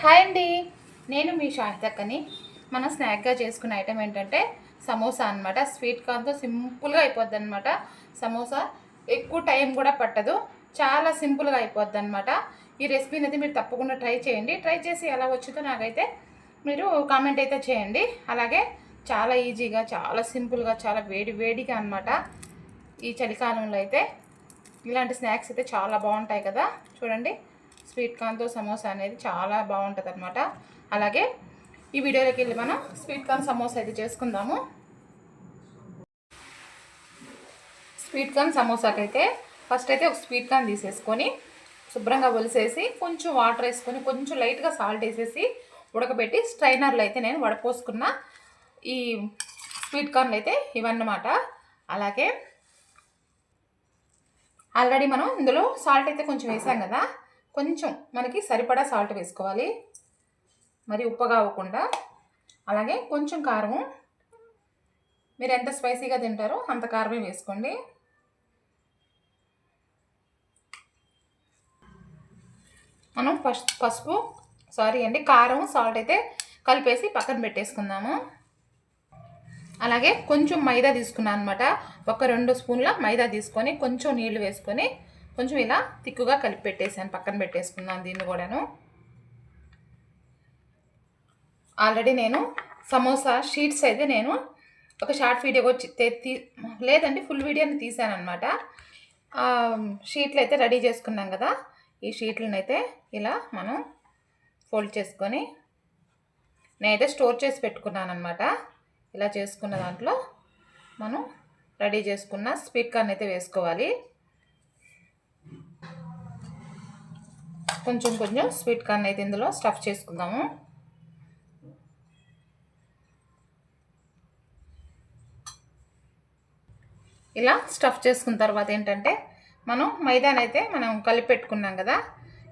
Hi అండి. నేను మీ షాహిదక్కని మనం స్నాక్గా చేసుకున్న ఐటెం ఏంటంటే సమోసా అన్నమాట. స్వీట్ కార్న్తో సింపుల్గా అయిపోద్ది అనమాట సమోసా ఎక్కువ టైం కూడా పట్టదు. చాలా సింపుల్గా అయిపోద్ది అనమాట ఈ రెసిపీని అయితే మీరు తప్పకుండా ట్రై చేయండి. ట్రై చేసి ఎలా వచ్చిందో నాకైతే మీరు కామెంట్ అయితే చేయండి. అలాగే చాలా ఈజీగా చాలా సింపుల్గా చాలా వేడి వేడిగా అనమాట ఈ చలికాలంలో అయితే ఇలాంటి స్నాక్స్ అయితే చాలా బాగుంటాయి కదా. చూడండి. స్వీట్ కార్న్తో సమోసా అనేది చాలా బాగుంటుంది అనమాట అలాగే ఈ వీడియోలోకి వెళ్ళి మనం స్వీట్ కార్న్ సమోసా అయితే చేసుకుందాము. స్వీట్ కార్న్ సమోసాకి అయితే ఫస్ట్ అయితే ఒక స్వీట్ కార్న్ తీసేసుకొని శుభ్రంగా ఒలిసేసి కొంచెం వాటర్ వేసుకొని కొంచెం లైట్గా సాల్ట్ వేసేసి ఉడకబెట్టి స్ట్రైనర్లో అయితే నేను వడపోసుకున్న ఈ స్వీట్ కార్న్లు అయితే ఇవన్నమాట. అలాగే ఆల్రెడీ మనం ఇందులో సాల్ట్ అయితే కొంచెం వేసాం కదా. కొంచెం మనకి సరిపడా సాల్ట్ వేసుకోవాలి. మరి ఉప్పగా అవ్వకుండా. అలాగే కొంచెం కారము. మీరు ఎంత స్పైసీగా తింటారో అంత కారమే వేసుకోండి. మనం పసుపు సారీ అండి కారం సాల్ట్ అయితే కలిపేసి పక్కన పెట్టేసుకుందాము. అలాగే కొంచెం మైదా తీసుకున్నాను అనమాట ఒక రెండు స్పూన్ల మైదా తీసుకొని కొంచెం నీళ్ళు వేసుకొని కొంచెం ఇలా తిక్కుగా కలిపి పెట్టేసాను పక్కన పెట్టేసుకున్నాను దీన్ని కూడాను. ఆల్రెడీ నేను సమోసా షీట్స్ అయితే నేను ఒక షార్ట్ వీడియో వచ్చి తీ లేదండి ఫుల్ వీడియోని తీసాను అనమాట షీట్లు అయితే రెడీ చేసుకున్నాం కదా ఈ షీట్లను అయితే ఇలా మనం ఫోల్డ్ చేసుకొని నేనైతే స్టోర్ చేసి పెట్టుకున్నాను అనమాట ఇలా చేసుకున్న దాంట్లో మనం రెడీ చేసుకున్న స్వీట్ కార్న్ అయితే వేసుకోవాలి. కొంచెం కొంచెం స్వీట్ కార్న్ అయితే ఇందులో స్టఫ్ చేసుకుందాము. ఇలా స్టఫ్ చేసుకున్న తర్వాత ఏంటంటే మనం మైదాన్ అయితే మనం కలిపి పెట్టుకున్నాం కదా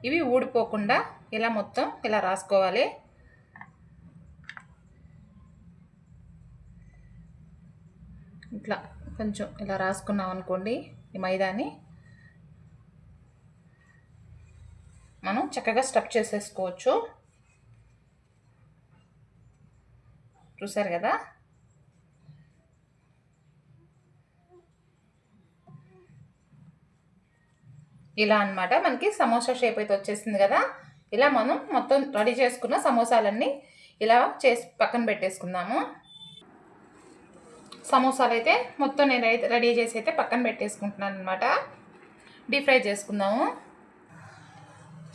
ఇవి ఊడిపోకుండా ఇలా మొత్తం ఇలా రాసుకోవాలి. ఇట్లా కొంచెం ఇలా రాసుకున్నాం అనుకోండి ఈ మైదాని. మనం చక్కగా స్టఫ్ చేసేసుకోవచ్చు. చూసారు కదా? ఇలా అన్నమాట. మనకి సమోసా షేప్ అయితే వచ్చేసింది కదా? ఇలా మనం మొత్తం రెడీ చేసుకున్న సమోసాలన్నీ ఇలా చేసి పక్కన పెట్టేసుకుందాము. సమోసాలు అయితే మొత్తం నేను అయితే రెడీ చేసి అయితే పక్కన పెట్టేసుకుంటున్నాను అనమాట డీప్ ఫ్రై చేసుకుందాము.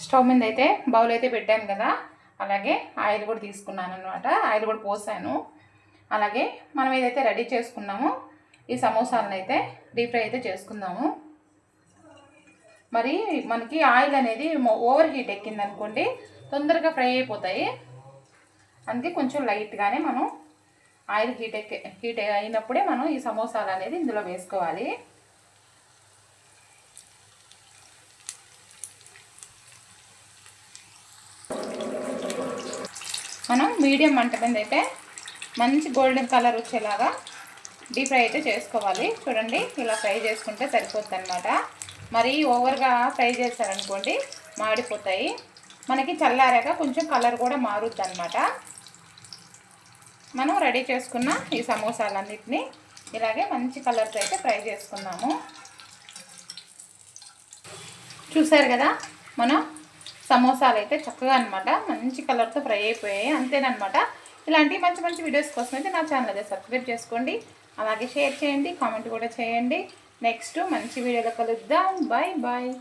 స్టవ్ మీద అయితే బౌల్ అయితే పెట్టాను కదా. అలాగే ఆయిల్ కూడా తీసుకున్నాను అనమాట ఆయిల్ కూడా పోసాను. అలాగే మనం ఏదైతే రెడీ చేసుకున్నామో ఈ సమోసాలను అయితే డీప్ ఫ్రై అయితే చేసుకుందాము. మరి మనకి ఆయిల్ అనేది ఓవర్ హీట్ ఎక్కింది అనుకోండి తొందరగా ఫ్రై అయిపోతాయి. అందుకే కొంచెం లైట్గానే మనం ఆయిల్ హీట్ ఎక్కి హీట్ అయినప్పుడే మనం ఈ సమోసాలు అనేది ఇందులో వేసుకోవాలి. మనం మీడియం మంట మీద అయితే మంచి గోల్డెన్ కలర్ వచ్చేలాగా డీప్ ఫ్రై అయితే చేసుకోవాలి. చూడండి ఇలా ఫ్రై చేసుకుంటే సరిపోతుంది అనమాట మరీ ఓవర్గా ఫ్రై చేశారనుకోండి మాడిపోతాయి. మనకి చల్లారాక కొంచెం కలర్ కూడా మారుద్ది అనమాట మనం రెడీ చేసుకున్న ఈ సమోసాలన్నిటిని ఇలాగే మంచి కలర్తో అయితే ఫ్రై చేసుకున్నాము. చూసారు కదా మనం సమోసాలు అయితే చక్కగా అనమాట మంచి కలర్తో ఫ్రై అయిపోయాయి. అంతేనమాట ఇలాంటి మంచి మంచి వీడియోస్ కోసం అయితే నా ఛానల్ అయితే సబ్స్క్రైబ్ చేసుకోండి. అలాగే షేర్ చేయండి. కామెంట్ కూడా చేయండి. నెక్స్ట్ మంచి వీడియోలో కలుద్దాం. Bye bye.